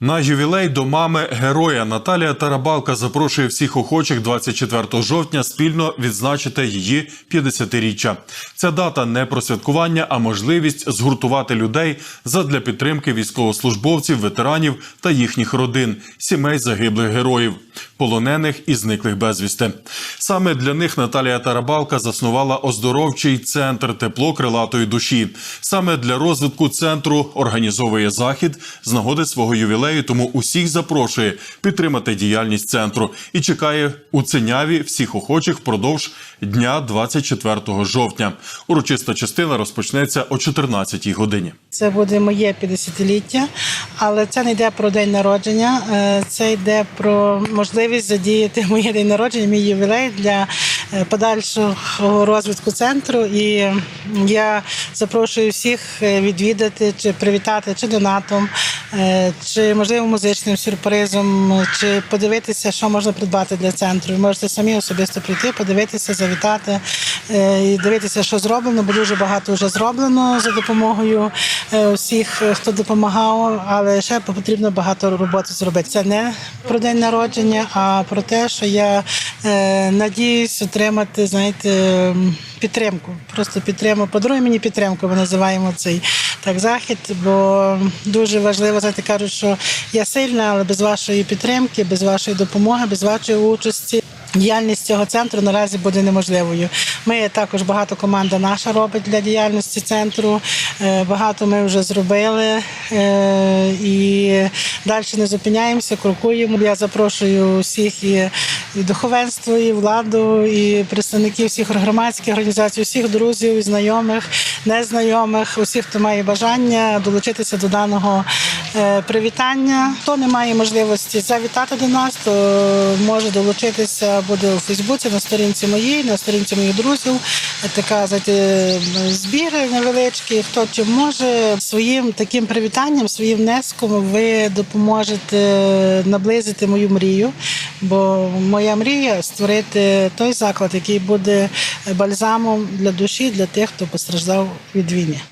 На ювілей до мами героя Наталія Тарабалка запрошує всіх охочих 24 жовтня спільно відзначити її 50-річчя. Ця дата не про святкування, а можливість згуртувати людей задля підтримки військовослужбовців, ветеранів та їхніх родин, сімей загиблих героїв, полонених і зниклих безвісти. Саме для них Наталія Тарабалка заснувала оздоровчий центр тепло крилатої душі. Саме для розвитку центру організовує захід з нагоди свого ювілею, тому усіх запрошує підтримати діяльність центру і чекає у Циняві всіх охочих впродовж дня 24 жовтня. Урочиста частина розпочнеться о 14 годині. Це буде моє 50-ліття, але це не йде про день народження, е, це йде про можливість задіяти моє день народження, мій ювілей для подальшого розвитку центру. І я запрошую всіх е, відвідати чи привітати чи донатом, е, чи можливо музичним сюрпризом, чи подивитися, що можна придбати для центру. Ви можете самі особисто прийти, подивитися, завітати е, і дивитися, що зроблено, бо дуже багато вже зроблено за допомогою е, всіх, е, хто допомагав, але ще потрібно багато роботи зробити. Це не про день народження, а про те, що я е, надіюсь отримати, знаєте, підтримку. Просто підтримку. Подаруй мені підтримку, ми називаємо цей так захід, бо дуже важливо, знаєте, кажуть, що я сильна, але без вашої підтримки, без вашої допомоги, без вашої участі. Діяльність цього центру наразі буде неможливою. Ми також багато команда наша робить для діяльності центру. Е, Багато ми вже зробили е, і далі не зупиняємося, крокуємо. Я запрошую всіх і, духовенство, і владу, і представників всіх громадських організацій, всіх друзів, знайомих, незнайомих, усіх, хто має бажання долучитися до даного привітання. Хто не має можливості завітати до нас, то може долучитися буде у Фейсбуці на сторінці моїй, на сторінці моїх друзів. Така знаєте, збіри невеличкі. Хто чим може своїм таким привітанням, своїм внеском ви допоможете наблизити мою мрію. Бо моя мрія створити той заклад, який буде бальзамом для душі для тих, хто постраждав від війни.